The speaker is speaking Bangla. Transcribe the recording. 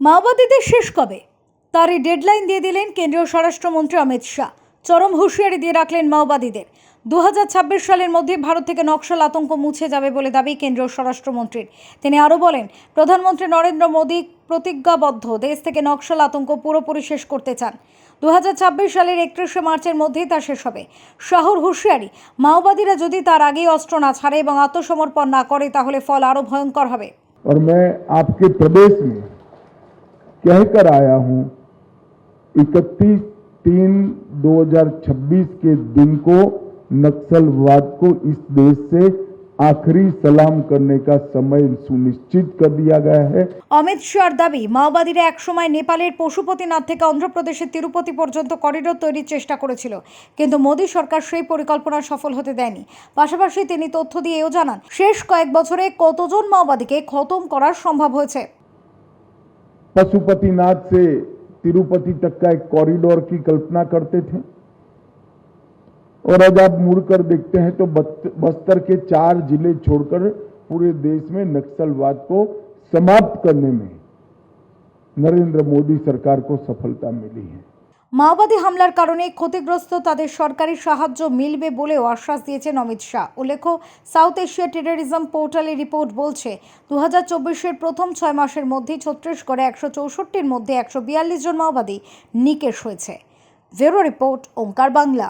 মাওবাদীদের শেষ কবে তারই ডেডলাইন দিয়ে দিলেন কেন্দ্রীয় স্বরাষ্ট্রমন্ত্রী অমিত শাহ চরম হুঁশিয়ারি দিয়ে রাখলেন মাওবাদীদের দু সালের মধ্যে ভারত থেকে নকশাল আতঙ্ক মুছে যাবে বলে দাবি কেন্দ্রীয় স্বরাষ্ট্রমন্ত্রীর তিনি আরও বলেন প্রধানমন্ত্রী নরেন্দ্র মোদী প্রতিজ্ঞাবদ্ধ দেশ থেকে নকশাল আতঙ্ক পুরোপুরি শেষ করতে চান দু সালের একত্রিশে মার্চের মধ্যেই তা শেষ হবে শহর হুঁশিয়ারি মাওবাদীরা যদি তার আগেই অস্ত্র না ছাড়ে এবং আত্মসমর্পণ না করে তাহলে ফল আরও ভয়ঙ্কর হবে और मैं आपके प्रदेश में कहकर आया हूं 31 तीन 2026 के दिन को नक्सलवाद को इस देश से आखिरी सलाम करने का समय सुनिश्चित कर दिया गया है অমিত শাহর দাবি মাওবাদীরা একসময় নেপালের পশুপতিনাথ থেকে অন্ধ্রপ্রদেশের তিরুপতি পর্যন্ত করিডোর তৈরির চেষ্টা করেছিল কিন্তু মোদী সরকার সেই পরিকল্পনা সফল হতে দেয়নি পাশাপাশি তিনি তথ্য দিয়েও জানান শেষ কয়েক বছরে কতজন মাওবাদীকে খতম করা সম্ভব হয়েছে पशुपतिनाथ से तिरुपति तक का एक कॉरिडोर की कल्पना करते थे। और आज आप मुड़कर देखते हैं तो बस्तर के चार ज़िले छोड़कर पूरे देश में नक्सलवाद को समाप्त करने में नरेंद्र मोदी सरकार को सफलता मिली है। মাওবাদী হামলার কারণে ক্ষতিগ্রস্ত তাদের সরকারি সাহায্য মিলবে বলেও আশ্বাস দিয়েছেন অমিত শাহ। উল্লেখ্য, সাউথ এশিয়া টেরোরিজম পোর্টালের রিপোর্ট বলছে দু হাজার প্রথম ছয় মাসের মধ্যে ছত্রিশগড়ে একশো চৌষট্টির মধ্যে একশো বিয়াল্লিশ জন মাওবাদী নিকেশ হয়েছে। ভেরো রিপোর্ট, ওঙ্কার বাংলা।